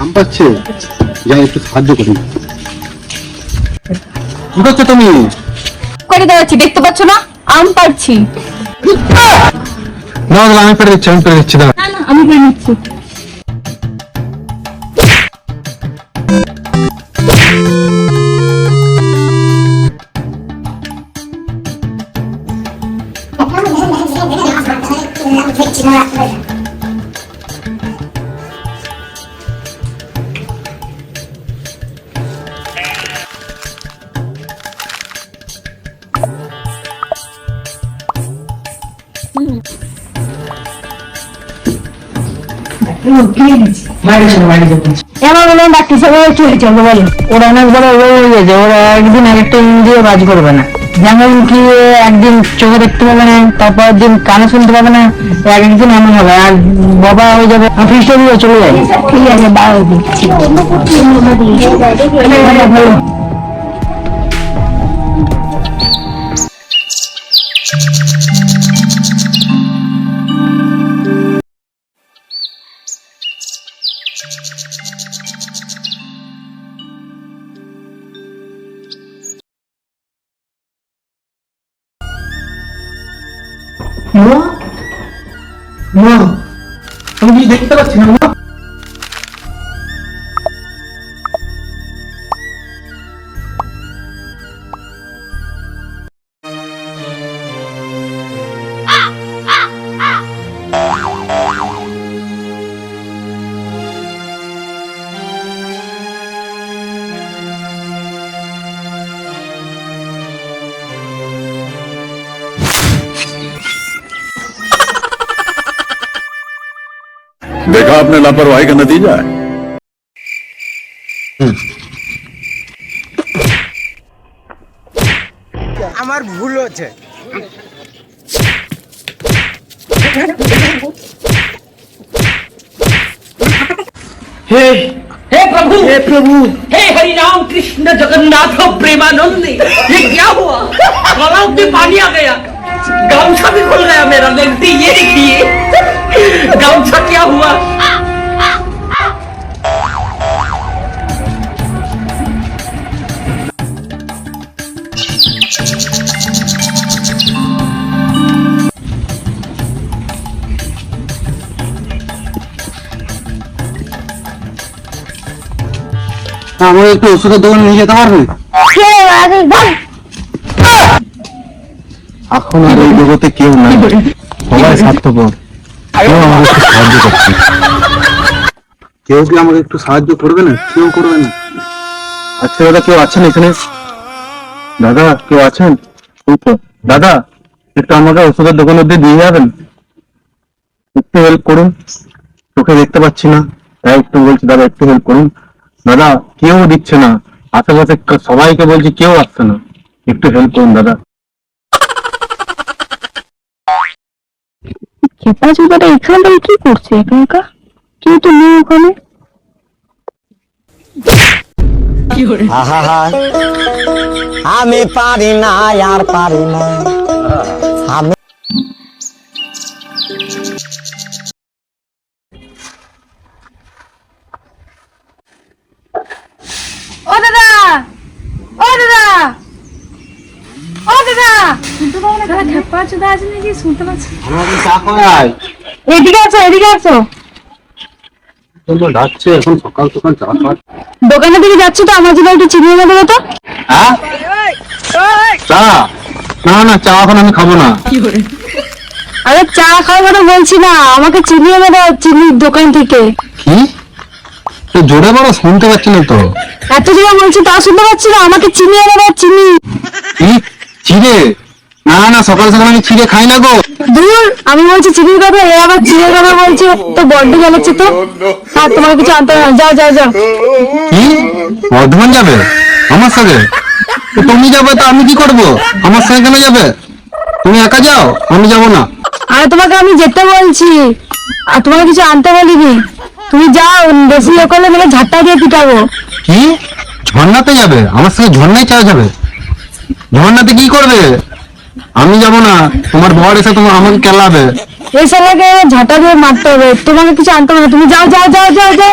আম পাচ্ছে যাই একটু সাহায্য করি কি করছ তুমি করে দাঁড়াচ্ছি দেখতে পাচ্ছ না? আম পাচ্ছি না আমি পেরে দিচ্ছি আমি পেরে দিচ্ছি দাঁড়া না না আমি করে নিচ্ছি এমন মনে ডাক্তার সাহেব চলে চলবে বলেন ওরা অনেক বড় হয়ে গেছে ওরা একদিন একটা ইন্দ্রিয় কাজ করবে না। যেমন কি একদিন চোখে দেখতে পাবে না তারপর দিন কানে শুনতে পাবে না এক একদিন এমন হবে আর বাবা হয়ে যাবে দিয়ে চলে যাবে। ঠিক আছে বারো দিচ্ছি মা আমি কি দেখতে পাচ্ছি না মা देखा आपने लापरवाही का नतीजा है আমার ভুল হচ্ছে हे प्रभु हे प्रभु हे हरि राम कृष्ण जगन्नाथ प्रेमानंद ये क्या हुआ गलाव में पानी आ गया गामछा भी खुल गया मेरा लेंटी ये देखिए गामछा क्या हुआ আমার একটু ওষুধের দোকানে নিয়ে যেতে পারবে এখন আর এই জগতে কেউ নাই সবাই স্বার্থপর কেউ আমাকে একটু সাহায্য করছে কেউ কি আমাকে একটু সাহায্য করবে না? কেউ করবে না? আচ্ছা দাদা, কেউ আছেন এখানে? দাদা, কেউ আছেন? দাদা, একটু আমাকে ওষুধের দোকান অব্দি দিয়ে যাবেন? একটু হেল্প করুন। চোখে দেখতে পাচ্ছি না। তাই একটু বলছি, দাদা, একটু হেল্প করুন। দাদা, কেউ দিচ্ছে না। আশেপাশে সবাইকে বলছি, কেউ আসছে না। একটু হেল্প করুন, দাদা। খেপা চোদাটা এখানে কি করছে একা একা কেউ তো নেই ওখানে। আহা আমি পারি না আর পারি না। আমি ও শুনতে পাবো না দাদা খেপা চুদা আছে নাকি? শুনতে পাচ্ছি? আমাকে চা খাওয়াই এদিকে আছো এদিকে আছো। ডাকছে এখন সকাল সকাল চা খাওয়া দোকানের দিকে যাচ্ছ তো আমার জন্য একটু চিনি এনে দেবো তো? হ্যাঁ? চা? না না চা এখন আমি খাব না। আরে চা খাওয়ার কথা বলছি না আমাকে চিনি এনে দাও চিনির দোকান থেকে। কি? তো জোরে বড় শুনতে পাচ্ছি না তো। এত জায়গা বলছি তা শুনতে পাচ্ছি না আমাকে চিনি এনে দাও চিনি। চিড়ে না না সকাল সকাল আমি চিড়ে খাই না গো। দূর আমি বলছি চিনির কথা এ আবার চিনির কথা বলছে তো বড্ড জ্বালাচ্ছে তো? আর তোমার কিছু আনতে হবে না যাও যাও যাও। কি? বর্ধমান যাবে? আমার সাথে? তো তুমি যাবে তো আমি কি করব? আমার সঙ্গে কেন যাবে? তুমি একা যাও আমি যাব না। আর তোমাকে আমি যেতে বলছি। আর তোমাকে কিছু আনতে বলিনি। তুমি যাও বেশি ইয়ে করলে মিলে ঝাঁটা দিয়ে পিটাবো। কি? ঝর্ণাতে যাবে? আমার সঙ্গে ঝর্ণায় চা যাবে? ঝর্ণাতে কি করবে? আমি যাব না। তোমার বর এসে তোমার আমাকে কেলাবে। এই ছেলেকে ঝাঁটা দিয়ে মারতে হবে। তোমাকে কিছু আনতে হবে তুমি যাও যাও যাও যাও যাও।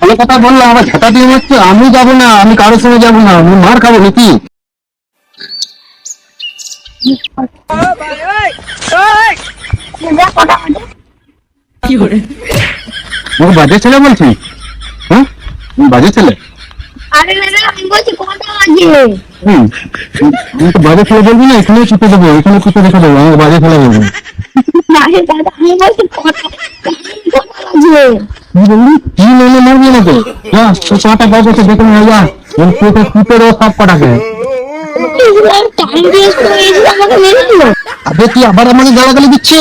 ভালো কথা বললাম আমার ঝাঁটা দিয়ে মারছো। আমি যাব না আমি কারোর সঙ্গে যাব না। আমি মার খাব নাকি? ও বাজে ছেলে বলছি? হ্যাঁ? বাজে ছেলে? বাজে? না এখানে দেবো এখানে চুপে দেবো আমাকে বাজে খেলা বলব কি গালাগালি দিচ্ছে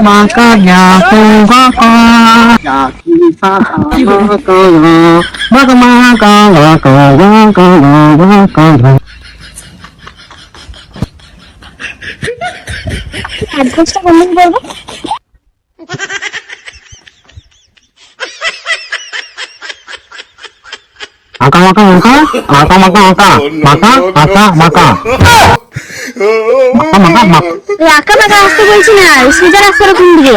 makanya maka, maka, ya maka maka maka maka maka maka maka maka maka maka maka Maka maka maka maka maka maka maka maka maka রাখা মাখা আসতে বলছি না সোজা রাস্তার কোন দিকে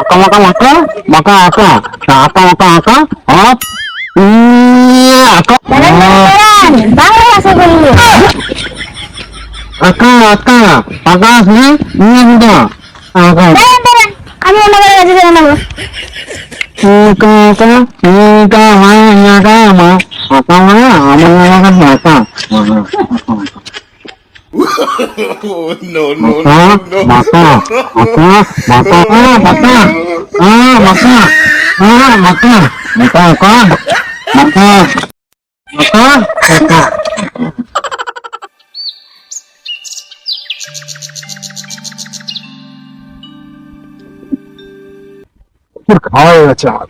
মাকা মাকা মাকা মাকা আঁকা আঁকা মাকা আঁকা হ্যাঁ? আপ আঁকা। আঁকা আঁকা আঁকা আসলে নিয়ে দিদা আঁকা। আমি আমার কাছে চলে নেব আঁকা আঁকা আঁকা হয় আঁকা আমার আঁকা মানে আমার আঁকা। no, no, no, no. Mata, mata, mata, ah, mata, ah, mata, ah, mata, mata, kan, mata, mata, mata. फिर खाएगा चार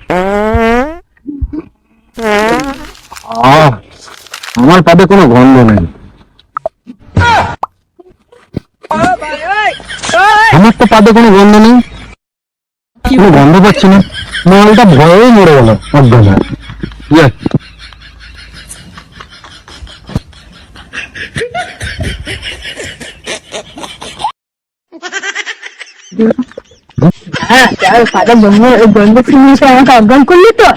हाँ আমার পাতে কোনো গন্ধ নেই। আমার তো পাতে কোনো গন্ধ নেই। কোনো গন্ধ পাচ্ছি না। মালটা ভয়েই মরে গেল অজ্ঞান ইয়ে, হ্যাঁ সাদা বন্ধু বন্ধু আমাকে অজ্ঞান করলি তো?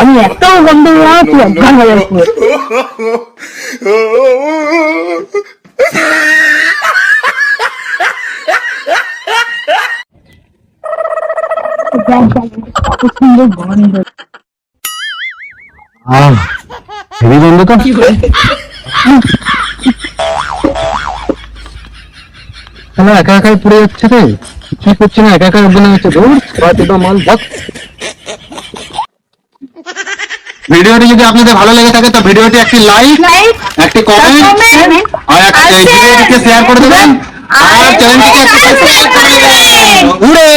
আমি একটাও না হয়ে একা একাই পড়ে যাচ্ছে রে। কি করছে না? একা একা বলে হচ্ছে। মাল বক ভিডিওটি যদি আপনাদের ভালো লেগে থাকে তো ভিডিওটি একটি লাইক একটি কমেন্ট আর একটা ভিডিওটিকে শেয়ার করে দেবেন। আর চ্যানেলটিকে একটি সাবস্ক্রাইব করে দেবেন। উড়ে!